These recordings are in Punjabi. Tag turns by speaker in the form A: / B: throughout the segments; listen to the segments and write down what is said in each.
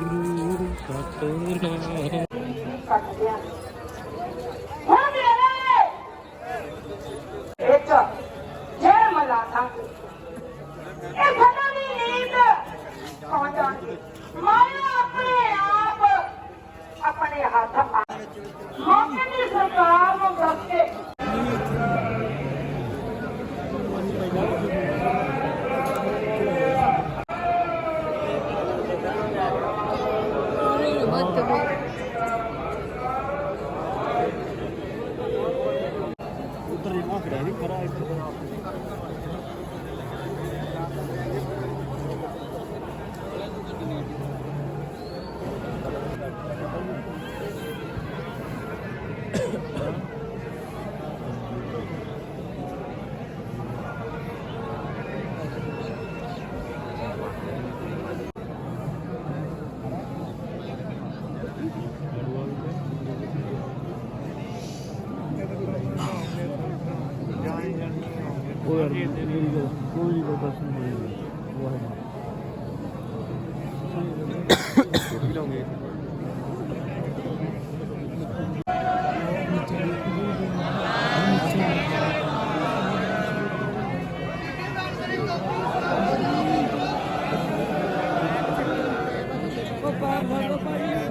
A: ਸਤਨਾਮ ਵਾਹਿਗੁਰੂ ਸਤਨਾਮ
B: ਕੱਟ ਗਿਆ। ਹੁਣ ਮੇਰੇ ਇੱਕ ਜੈ ਮਲਾ ਸੰਗ ਇਹ ਖੜਾ ਦੀ ਨੀਂਦ ਕੌਣ ਜਾਣਦੀ ਮਾਇਆ ਆਪਣੇ ਆਪ ਆਪਣੇ ਹੱਥ ਆ ਮੌਕੇ ਦੀ ਸਰਕਾਰ ਨੂੰ ਦੱਸ ਕੇ
A: ਉਹ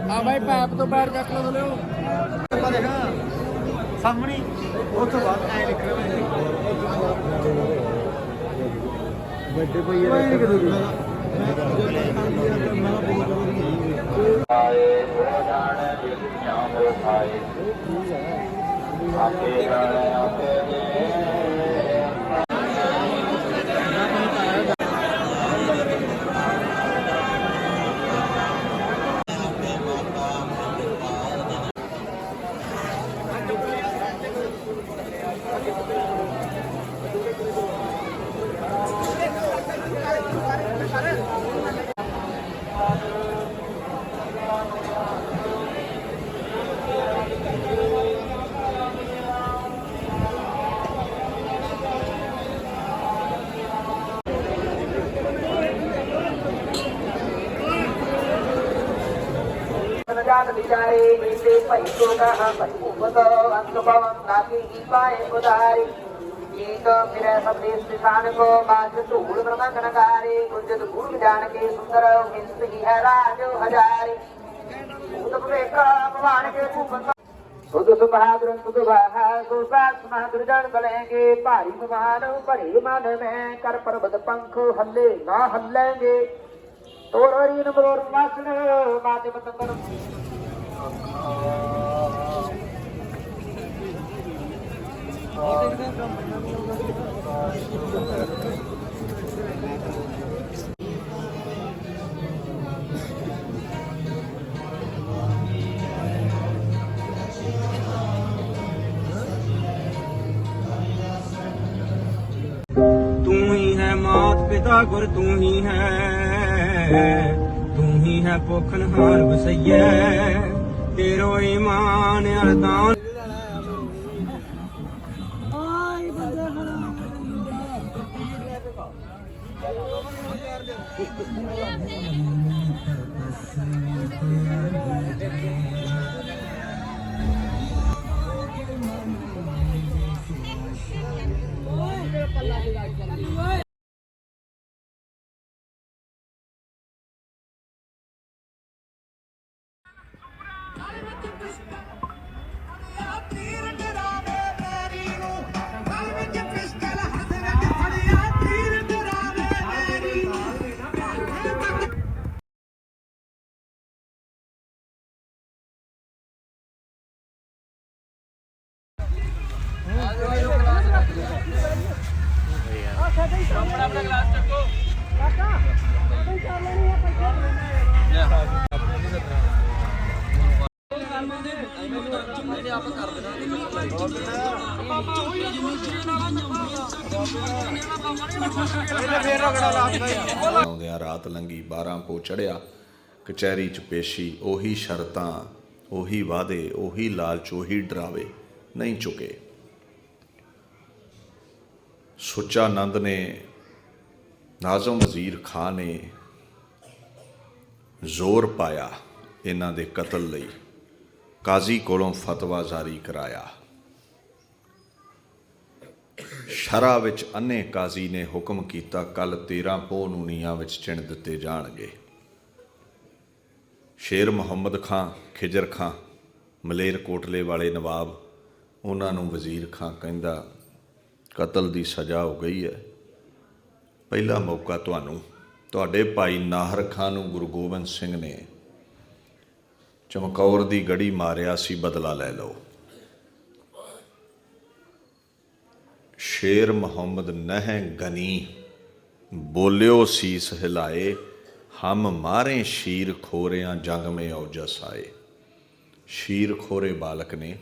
C: ਆ ਬਾਈ ਪੈਪ ਤੋਂ ਬੈਠ ਚੱਕ ਲੋ ਲਿਓ ਆਪਾਂ ਦੇਖਾ ਸਾਹਮਣੇ ਉਸ ਤੋਂ ਬਾਅਦ ਐ ਲਿਖ ਰਿਹਾ
A: ਵੱਡੇ ਭਈਆ ਦਾ
D: ਆਏ ਹੋ ਜਾਣ ਜਿਤਿਆਂ ਹੋ ਖਾਏ ਆਪੇ ਗਣ ਆਪੇ ਜੇ
B: ਜਾਤ ਵਿਚਾਰੇ ਨੀਤੇ ਭਈ ਕੋਗਾ ਭਈ ਉਪਤ ਅੰਤ ਪਵਨ ਨਾਕੀ ਕੀ ਪਾਏ ਉਦਾਰੀ ਜੀਤ ਫਿਰੇ ਸੰਦੇਸ਼ ਨਿਸ਼ਾਨ ਕੋ ਬਾਜ ਧੂੜ ਬ੍ਰਹਮ ਗਨਕਾਰੇ ਗੁਜਤ ਗੁਰੂ ਜਾਣ ਕੇ ਸੁੰਦਰ ਮਿੰਤ ਹੀ ਹੈ ਰਾਜ ਹਜ਼ਾਰੀ ਉਦਪ ਵੇਖਾ ਭਗਵਾਨ ਕੇ ਭੂਪਤ ਸੁਧ ਸੁਭਾਦਰ ਸੁਧ ਵਾਹਾ ਸੁਭਾਸ ਮਹਾਦਰ ਜਨ ਬਲੇਂਗੇ ਭਾਰੀ ਮਮਾਨ ਭਰੇ ਮਨ ਮੈਂ ਕਰ ਪਰਬਤ ਪੰਖ ਹੱਲੇ ਨਾ ਹੱਲੇਂਗੇ ਤੋਰੀ ਨਮਰੋਰ ਮਾਤੇ ਪਤੰਗਰ
E: ਪਿਤਾ ਗੁਰ ਤੂੰ ਹੀ ਹੈ ਤੂੰ ਹੀ ਹੈ তেরো ইমান আর দান
F: ਆਉਂਦਿਆਂ ਰਾਤ ਲੰਗੀ 12 ਪੋ ਚੜਿਆ ਕਚਹਿਰੀ ਚ ਪੇਸ਼ੀ, ਉਹੀ ਸ਼ਰਤਾਂ, ਉਹੀ ਵਾਅਦੇ, ਉਹੀ ਲਾਲਚ, ਉਹੀ ਡਰਾਵੇ, ਨਹੀਂ ਚੁਕੇ। ਸੁੱਚਾ ਨੰਦ ਨੇ, ਨਾਜ਼ਮ ਵਜ਼ੀਰ ਖਾਨ ਨੇ ਜ਼ੋਰ ਪਾਇਆ ਇਹਨਾਂ ਦੇ ਕਤਲ ਲਈ। ਕਾਜ਼ੀ ਕੋਲੋਂ ਫਤਵਾ ਜਾਰੀ ਕਰਾਇਆ। ਸ਼ਰਾ ਵਿੱਚ ਅੰਨੇ ਕਾਜ਼ੀ ਨੇ ਹੁਕਮ ਕੀਤਾ ਕੱਲ 13 ਪੋਹ ਨੂੰ ਨੀਆਂ ਵਿੱਚ ਚਿਣ ਦਿੱਤੇ ਜਾਣਗੇ। ਸ਼ੇਰ ਮੁਹੰਮਦ ਖਾਂ, ਖਿਜਰ ਖਾਂ, ਮਲੇਰ ਕੋਟਲੇ ਵਾਲੇ ਨਵਾਬ, ਉਹਨਾਂ ਨੂੰ ਵਜ਼ੀਰ ਖਾਂ ਕਹਿੰਦਾ, ਕਤਲ ਦੀ ਸਜ਼ਾ ਹੋ ਗਈ ਹੈ। ਪਹਿਲਾ ਮੌਕਾ ਤੁਹਾਨੂੰ। ਤੁਹਾਡੇ ਭਾਈ ਨਾਹਰ ਖਾਂ ਨੂੰ ਗੁਰੂ ਗੋਬਿੰਦ ਸਿੰਘ ਨੇ ਚਮਕੌਰ ਦੀ ਗੜੀ ਮਾਰਿਆ ਸੀ, ਬਦਲਾ ਲੈ ਲਓ। ਸ਼ੇਰ ਮੁਹੰਮਦ ਨਹਿ ਗਨੀ, ਬੋਲਿਓ ਸੀਸ ਹਿਲਾਏ, ਹਮ ਮਾਰੇ ਸ਼ੀਰ ਖੋਰਿਆਂ ਜੰਗ ਮੇ ਔਜਸ ਆਏ ਸ਼ੀਰ ਖੋਰੇ ਬਾਲਕ ਨੇ,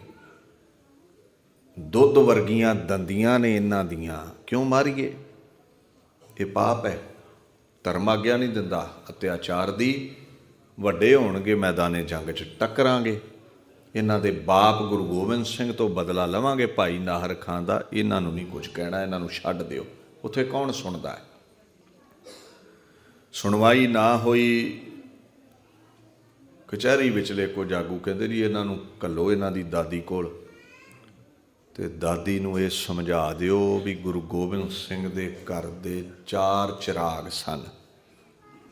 F: ਦੁੱਧ ਵਰਗੀਆਂ ਦੰਦੀਆਂ ਨੇ ਇਹਨਾਂ ਦੀਆਂ, ਕਿਉਂ ਮਾਰੀਏ? ਇਹ ਪਾਪ ਹੈ, ਧਰਮ ਆਗਿਆ ਨਹੀਂ ਦਿੰਦਾ, ਅਤਿਆਚਾਰ ਦੀ ਵੱਡੇ ਹੋਣਗੇ ਮੈਦਾਨੇ ਜੰਗ 'ਚ ਟੱਕਰਾਂਗੇ। ਇਹਨਾਂ ਦੇ ਬਾਪ ਗੁਰੂ ਗੋਬਿੰਦ ਸਿੰਘ ਤੋਂ ਬਦਲਾ ਲਵਾਂਗੇ ਭਾਈ ਨਾਹਰ ਖਾਨ ਦਾ, ਇਹਨਾਂ ਨੂੰ ਨਹੀਂ ਕੁਝ ਕਹਿਣਾ, ਇਹਨਾਂ ਨੂੰ ਛੱਡ ਦਿਓ। ਉੱਥੇ ਕੌਣ ਸੁਣਦਾ ਹੈ? ਸੁਣਵਾਈ ਨਾ ਹੋਈ, ਕਚਹਿਰੀ ਵਿਚਲੇ ਕੋ ਜਾਗੂ ਕਹਿੰਦੇ ਜੀ, ਇਹਨਾਂ ਨੂੰ ਕੱਲੋ ਇਹਨਾਂ ਦੀ ਦਾਦੀ ਕੋਲ ਤੇ ਦਾਦੀ ਨੂੰ ਇਹ ਸਮਝਾ ਦਿਓ ਵੀ ਗੁਰੂ ਗੋਬਿੰਦ ਸਿੰਘ ਦੇ ਘਰ ਦੇ ਚਾਰ ਚਿਰਾਗ ਸਨ।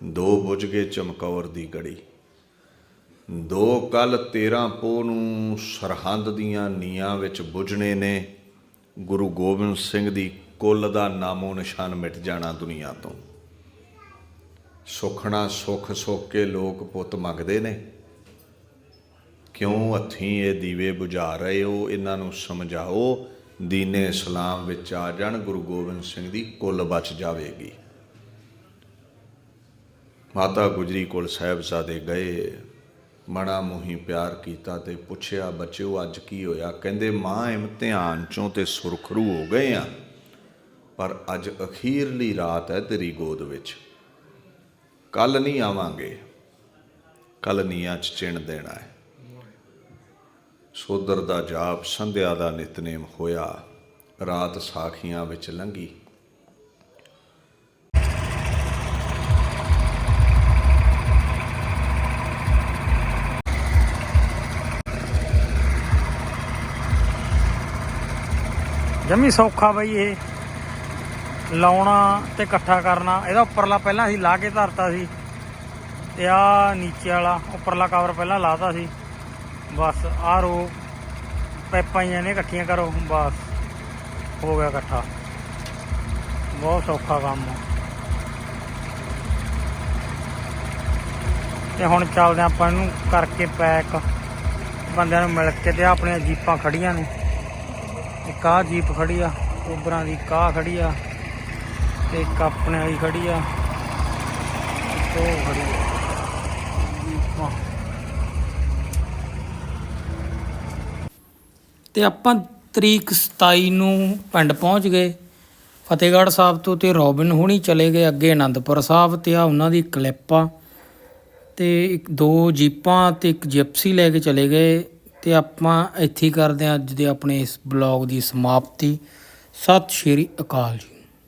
F: ਦੋ ਬੁਝ ਗਏ ਚਮਕੌਰ ਦੀ ਗੜੀ। ਦੋ ਕੱਲ 13 ਪੋਹ ਨੂੰ ਸਰਹੰਦ ਦੀਆਂ ਨੀਆਂ ਵਿੱਚ ਬੁਝਣੇ ਨੇ। ਗੁਰੂ ਗੋਬਿੰਦ ਸਿੰਘ ਦੀ ਕੁੱਲ ਦਾ ਨਾਮੋ ਨਿਸ਼ਾਨ ਮਿਟ ਜਾਣਾ ਦੁਨੀਆ ਤੋਂ। ਸੁਖਣਾ ਸੁਖ ਸੁੱਖ ਕੇ ਲੋਕ ਪੁੱਤ ਮੰਗਦੇ ਨੇ। ਕਿਉਂ ਹੱਥੀਂ ਇਹ ਦੀਵੇ ਬੁਝਾ ਰਹੇ ਹੋ? ਇਹਨਾਂ ਨੂੰ ਸਮਝਾਓ, ਦੀਨੇ ਇਸਲਾਮ ਵਿੱਚ ਆ ਜਾਣ, ਗੁਰੂ ਗੋਬਿੰਦ ਸਿੰਘ ਦੀ ਕੁੱਲ ਬਚ ਜਾਵੇਗੀ। ਮਾਤਾ ਗੁਜਰੀ ਕੋਲ ਸਾਹਿਬਜ਼ਾਦੇ ਗਏ। ਮੜਾ ਮੋਹੀ ਪਿਆਰ ਕੀਤਾ ਤੇ ਪੁੱਛਿਆ, ਬੱਚਿਓ, ਅੱਜ ਕੀ ਹੋਇਆ? ਕਹਿੰਦੇ, ਮਾਂ ਇਮਤਿਹਾਨ ਚੋਂ ਤੇ ਸੁਰਖਰੂ ਹੋ ਗਏ ਆ। ਪਰ ਅੱਜ ਅਖੀਰਲੀ ਰਾਤ ਹੈ ਤੇਰੀ ਗੋਦ ਵਿੱਚ। ਕੱਲ ਨਹੀਂ ਆਵਾਂਗੇ। ਕੱਲ ਨੀਆਂ ਚ ਚਿਣ ਦੇਣਾ ਹੈ ਸੋਦਰ ਦਾ ਜਾਪ, ਸੰਧਿਆ ਦਾ ਨਿਤਨੇਮ ਹੋਇਆ। ਰਾਤ ਸਾਖੀਆਂ ਵਿੱਚ ਲੰਘੀ।
A: ਜਮੀ ਸੌਖਾ ਬਈ ਇਹ। ਲਾਉਣਾ ਤੇ ਇਕੱਠਾ ਕਰਨਾ, ਇਹਦਾ ਉੱਪਰਲਾ ਪਹਿਲਾਂ ਅਸੀਂ ਲਾ ਕੇ ਧਰਤਾ ਸੀ। ਤੇ ਆ ਨੀਚੇ ਵਾਲਾ, ਉੱਪਰਲਾ ਕਵਰ ਪਹਿਲਾਂ ਲਾਤਾ ਸੀ। ਬਸ ਆਹ ਰੋ ਪੈਪਾਂ ਹੀ ਨੇ ਇਕੱਠੀਆਂ ਕਰੋ, ਬਸ ਹੋ ਗਿਆ ਇਕੱਠਾ। ਬਹੁਤ ਸੌਖਾ ਕੰਮ ਆ। ਤੇ ਹੁਣ ਚੱਲਦੇ ਹਾਂ ਆਪਾਂ ਇਹਨੂੰ ਕਰਕੇ ਪੈਕ। ਬੰਦਿਆਂ ਨੂੰ ਮਿਲ ਕੇ ਤੇ ਆਪਣੀਆਂ ਜੀਪਾਂ ਖੜੀਆਂ ਨੇ। ਇੱਕ ਆਹ ਜੀਪ ਖੜੀ ਆ, ਉਬਰਾਂ ਦੀ ਕਾਹ ਖੜੀ ਆ ਤੇ ਇੱਕ ਆਪਣੇ ਵਾਲੀ ਖੜੀ ਆ। ਇੱਕ ਉਹ ਖੜੀ ਆ। ਤੇ ਆਪਾਂ ਤਰੀਕ 27 ਨੂੰ ਪਿੰਡ ਪਹੁੰਚ ਗਏ। ਫਤਿਹਗੜ੍ਹ ਸਾਹਿਬ ਤੋਂ ਤੇ ਰੋਬਿਨ ਹੁਣੀ ਚਲੇ ਗਏ ਅੱਗੇ ਆਨੰਦਪੁਰ ਸਾਹਿਬ ਤੇ ਆ ਉਹਨਾਂ ਦੀ ਕਲਿੱਪ ਆ। ਤੇ ਇੱਕ ਦੋ ਜੀਪਾਂ ਤੇ ਇੱਕ ਜਿਪਸੀ ਲੈ ਕੇ ਚਲੇ ਗਏ। ਤੇ ਆਪਾਂ ਇੱਥੇ ਕਰਦੇ ਹਾਂ ਅੱਜ ਦੇ ਆਪਣੇ ਇਸ ਬਲੌਗ ਦੀ ਸਮਾਪਤੀ। ਸਤਿ ਸ਼੍ਰੀ ਅਕਾਲ ਜੀ।